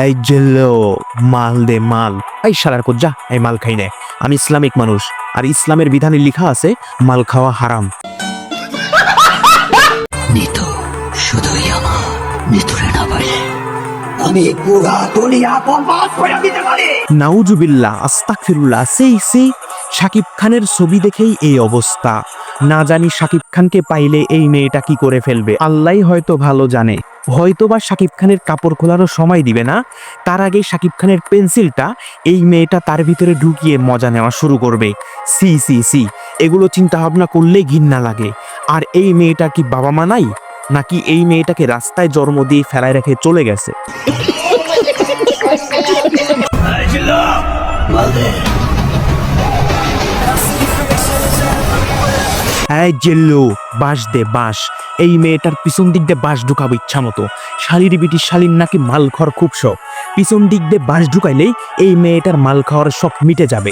এই জেলো মাল দে মাল। এই যা এই মাল খাই নে। আমি ইসলামিক মানুষ আর ইসলামের বিধানে লেখা আছে মাল খাওয়া হারাম। নিতু শুধুই আমার নিতুরে না আমি পুরা দুনিয়া বরবাদ করে দিতে পারি। নাউজুবিল্লাহ আস্তাকফিরুল্লাহ সেই সেই। শাকিব খানের ছবি দেখেই এই অবস্থা। না জানি শাকিব খানকে পাইলে এই মেয়েটা কি করে ফেলবে। আল্লাহ হয়তো ভালো জানে। হয়তোবা শাকিব খানের কাপড় খোলারও সময় দিবে না। তার আগে শাকিব খানের পেন্সিলটা এই মেয়েটা তার ভিতরে ঢুকিয়ে মজা নেওয়া শুরু করবে। সি সি সি, এগুলো চিন্তা ভাবনা করলেই ঘিন্না লাগে। আর এই মেয়েটা কি বাবা মা নাই? নাকি এই মেয়েটাকে রাস্তায় জন্ম দিয়ে ফেলায় রেখে চলে গেছে? এই জেল্লু, বাঁশ দে বাঁশ। এই মেয়েটার পিছন দিক দিয়ে বাঁশ ঢুকাবো ইচ্ছা মতো। শালির বিটি শালির নাকি মাল খাওয়ার খুব শখ। পিছন দিক দিয়ে বাঁশ ঢুকাইলেই এই মেয়েটার মাল খাওয়ার শখ মিটে যাবে।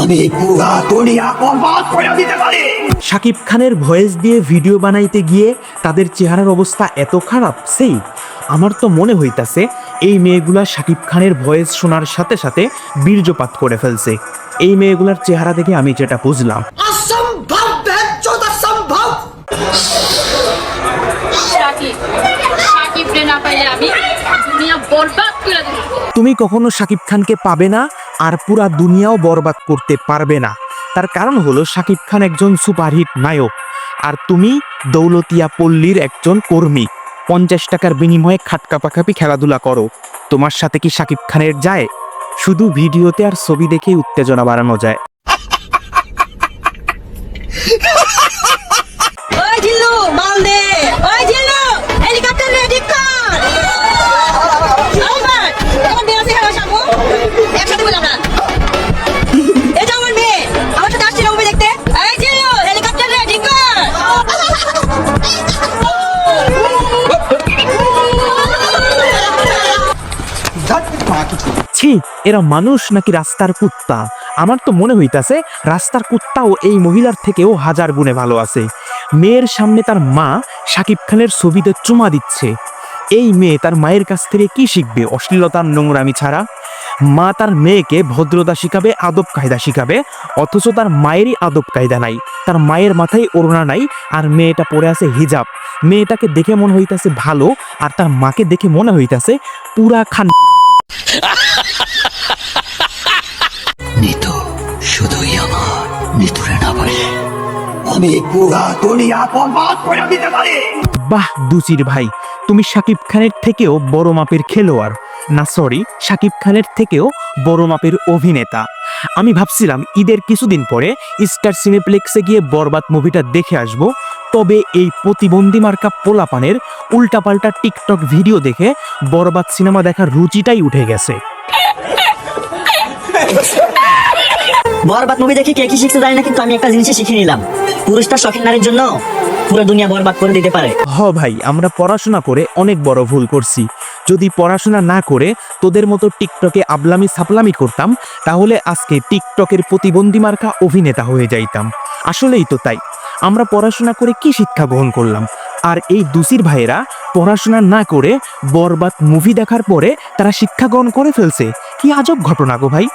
আমি পুরা দুনিয়া বরবাদ করে দিতে পারি। শাকিব খানের ভয়েস দিয়ে ভিডিও বানাইতে গিয়ে তাদের চেহারার অবস্থা এত খারাপ সেই? আমার তো মনে হইতাছে এই মেয়েগুলা শাকিব খানের ভয়েস শোনার সাথে সাথে বীর্যপাত করে ফেলছে। এই মেয়েগুলার চেহারা দেখে আমি যেটা বুঝলাম। অসম্ভব বেজ্জত অসম্ভব! সাকিব সাকিব রে না পাইলে আমি দুনিয়া বরবাদ করে দেব। তুমি কখনো শাকিব খানকে পাবে না আর পুরা দুনিয়াও বরবাদ করতে পারবে না। তার কারণ হলো শাকিব খান একজন সুপারহিট নায়ক। আর তুমি দৌলতিয়া পল্লীর একজন কর্মী। পঞ্চাশ টাকার বিনিময়ে খাটকা পাখাপি খেলাধুলা করো। তোমার সাথে কি শাকিব খানের যায়? শুধু ভিডিওতে আর ছবি দেখেই উত্তেজনা বাড়ানো যায়। ছি এরা মানুষ নাকি রাস্তার কুত্তা? আমার তো মনে হইতাছে, রাস্তার কুত্তাও এই মহিলার থেকেও হাজার গুণে ভালো আছে। মেয়ের সামনে তার মা শাকিব খানের ছবিতে চুমা দিচ্ছে। এই মেয়ে তার মায়ের কাছ থেকে কি শিখবে অশ্লীলতার নোংরামি ছাড়া? মা তার মেয়েকে ভদ্রতা শিখাবে, আদব কায়দা শিখাবে, অথচ তার মায়েরই আদব কায়দা নাই। তার মায়ের মাথায় ওড়না নাই, আর মেয়েটা পরে আছে হিজাব। মেয়েটাকে দেখে মনে হইতাছে ভালো, আর তার মাকে দেখে মনে হইতাছে পুরা খান নিতু, শুধুই আমার। নিতুরে না পারে আমি পুরা দুনিয়া বরবাদ করে দিতে পারি। বাহ, দুচির ভাই, তুমি শাকিব খানের থেকেও বড় মাপের খেলোয়াড়। না সরি শাকিব খানের থেকেও বড় মাপের অভিনেতা। আমি ভাবছিলাম ঈদের কিছুদিন পরে স্টার সিনেপ্লেক্সে গিয়ে বরবাদ মুভিটা দেখে আসব। তবে এই প্রতিবন্ধী মার্কা পোলাপানের উল্টাপাল্টা টিকটক ভিডিও দেখে বরবাদ সিনেমা দেখার রুচিটাই উঠে গেছে। বরবাদ মুভি দেখে কে কি শিখতে জানি না, কিন্তু আমি একটা জিনিসই শিখে নিলাম। পুরুষ তার শখের নারীর জন্য পুরো দুনিয়া বরবাদ করে দিতে পারে। হ ভাই, আমরা পড়াশোনা করে অনেক বড় ভুল করছি। যদি পড়াশোনা না করে তোদের মতো টিকটকে আবলামি সাপলামি করতাম, তাহলে আজকে টিকটকের প্রতিবন্ধী মার্কা অভিনেতা হয়ে যাইতাম। আসলেই তো তাই। আমরা পড়াশোনা করে কি শিক্ষা গ্রহণ করলাম? আর এই দুসির ভাইয়েরা পড়াশোনা না করে বরবাদ মুভি দেখার পরে তারা শিক্ষা গ্রহণ করে ফেলছে। কি আজব ঘটনা গো ভাই।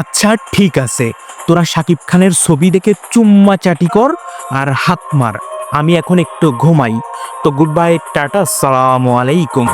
আচ্ছা ঠিক আছে। তোরা শাকিব খানের ছবি দেখে চুম্মা চাটি কর আর হাত মার। আমি এখন একটু ঘুমাই। তো গুড বাই টাটা, সালাম আলাইকুম।